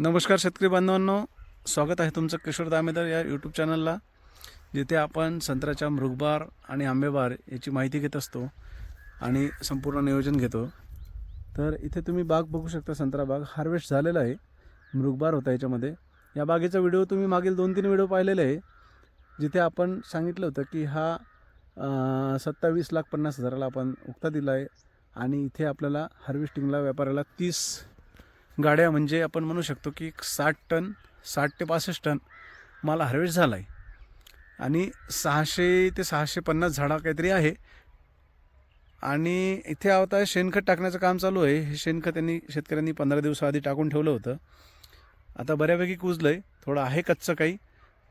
नमस्कार शेतकरी बांधवांनो स्वागत आहे तुमचं किशोर दामेदार या यूट्यूब चॅनलला जिथे आपण संत्र्याच्या मृगबार आणि आंबेबार याची माहिती घेत असतो आणि संपूर्ण नियोजन घेतो. तर इथे तुम्ही बाग बघू शकता संत्रा बाग. हार्वेस्ट झालेला आहे मृगबार होता याच्यामध्ये. या बागेचा व्हिडिओ तुम्ही मागील दोन तीन व्हिडिओ पाहिलेले आहे जिथे आपण सांगितलं होतं की हा सत्तावीस लाख पन्नास हजाराला आपण उक्ता दिला आहे आणि इथे आपल्याला हार्वेस्टिंगला व्यापाऱ्याला तीस गाड्या म्हणजे आपण म्हणू शकतो की साठ टन साठ ते पासष्ट टन माल हार्वेस्ट झाला आहे आणि सहाशे ते सहाशे पन्नास झाडा काहीतरी आहे. आणि इथे आता शेणखत टाकण्याचं काम चालू आहे. हे शेणखत त्यांनी शेतकऱ्यांनी पंधरा दिवसाआधी टाकून ठेवलं होतं. आता बऱ्यापैकी कुजलं आहे थोडं आहे कच्चं काही.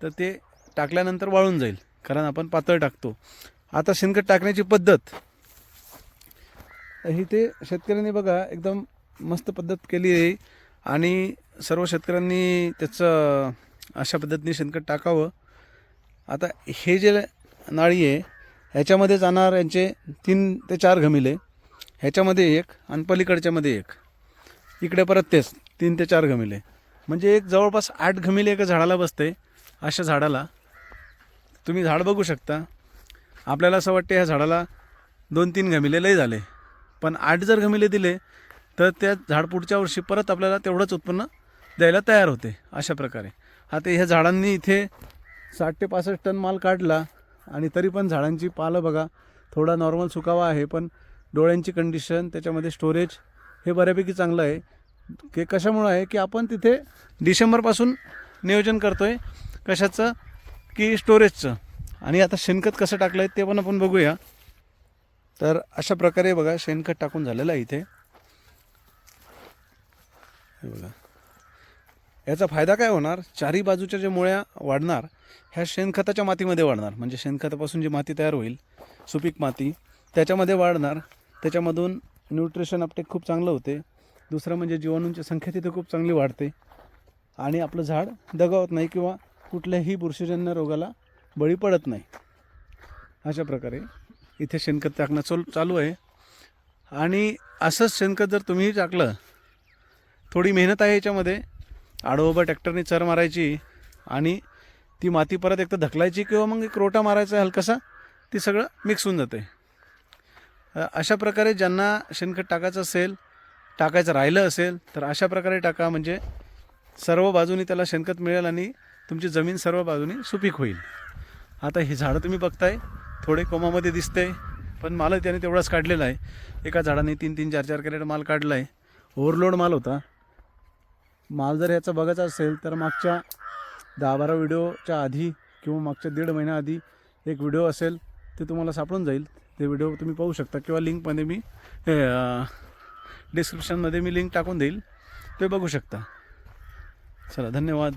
तर ते टाकल्यानंतर वाळून जाईल. कारण आपण पातळ टाकतो. आता शेणखत टाकण्याची पद्धत. ही ते शेतकऱ्यांनी बघा एकदम मस्त पद्धत केली आहे. आणि सर्व शेतकऱ्यांनी त्याचं अशा पद्धतीने शेणखत टाकावं. आता हे जे नाळी आहे ह्याच्यामध्ये जाणार यांचे तीन ते चार घमिले ह्याच्यामध्ये एक आणि पलीकडच्यामध्ये एक. इकडे परत तेच तीन ते चार घमिले म्हणजे एक जवळपास आठ घमिले एका झाडाला बसते अशा झाडाला. तुम्ही झाड बघू शकता. आपल्याला असं वाटते ह्या झाडाला दोन तीन घमिले लय झाले. पण आठ जर घमिले दिले तर त्या झाड पुढच्या वर्षी परत आपल्याला तेवढंच उत्पन्न द्यायला तयार होते अशा प्रकारे. आता ह्या झाडांनी इथे साठ ते पासष्ट टन माल काढला आणि तरी पण झाडांची पालं बघा थोडा नॉर्मल सुकावा आहे पण डोळ्यांची कंडिशन त्याच्यामध्ये स्टोरेज हे बऱ्यापैकी चांगलं आहे. की कशामुळं आहे की आपण तिथे डिसेंबरपासून नियोजन करतो आहे कशाचं की स्टोरेजचं आणि आता शेणखत कसं टाकलं आहे ते पण आपण बघूया. तर अशा प्रकारे बघा शेणखत टाकून झालेलं आहे इथे. हे बघा. याचा फायदा काय होणार? चारी बाजूच्या ज्या मुळ्या वाढणार ह्या शेणखताच्या मातीमध्ये वाढणार. म्हणजे शेणखतापासून जी माती तयार होईल सुपीक माती त्याच्यामध्ये वाढणार. त्याच्यामधून न्यूट्रिशन अपटेक खूप चांगलं होते. दुसरं म्हणजे जीवाणूंची संख्या तिथे खूप चांगली वाढते. आणि आपलं झाड दगावत नाही किंवा कुठल्याही बुरशीजन्य रोगाला बळी पडत नाही. अशा प्रकारे इथे शेणखत टाकणं चालू आहे. आणि असंच शेणखत जर तुम्हीही टाकलं थोडी मेहनत आहे याच्यामध्ये. आडोबा ट्रॅक्टरने चर मारायची आणि ती माती परत एकतर धकलायची किंवा मग एक रोटा मारायचा हलकासा ती सगळं मिक्स होऊन जाते. अशा प्रकारे ज्यांना शेणखत टाकायचं असेल टाकायचं राहिलं असेल तर अशा प्रकारे टाका म्हणजे सर्व बाजूनी त्याला शेणखत मिळेल आणि तुमची जमीन सर्व बाजूनी सुपीक होईल. आता हे झाडं तुम्ही बघताय थोडे कोमामध्ये दिसते पण माल त्याने तेवढाच काढलेला आहे. एका झाडाने तीन तीन चार चार कॅरेट माल काढला आहे ओव्हरलोड माल होता. माल जर ह्याचा बघायचा असेल तर मागच्या दहा बारा व्हिडिओच्या आधी किंवा मागच्या दीड महिन्याआधी एक व्हिडिओ असेल ते तुम्हाला सापडून जाईल. ते व्हिडिओ तुम्ही पाहू शकता किंवा लिंकमध्ये मी हे डिस्क्रिप्शनमध्ये मी लिंक टाकून देईल. ते बघू शकता. चला धन्यवाद.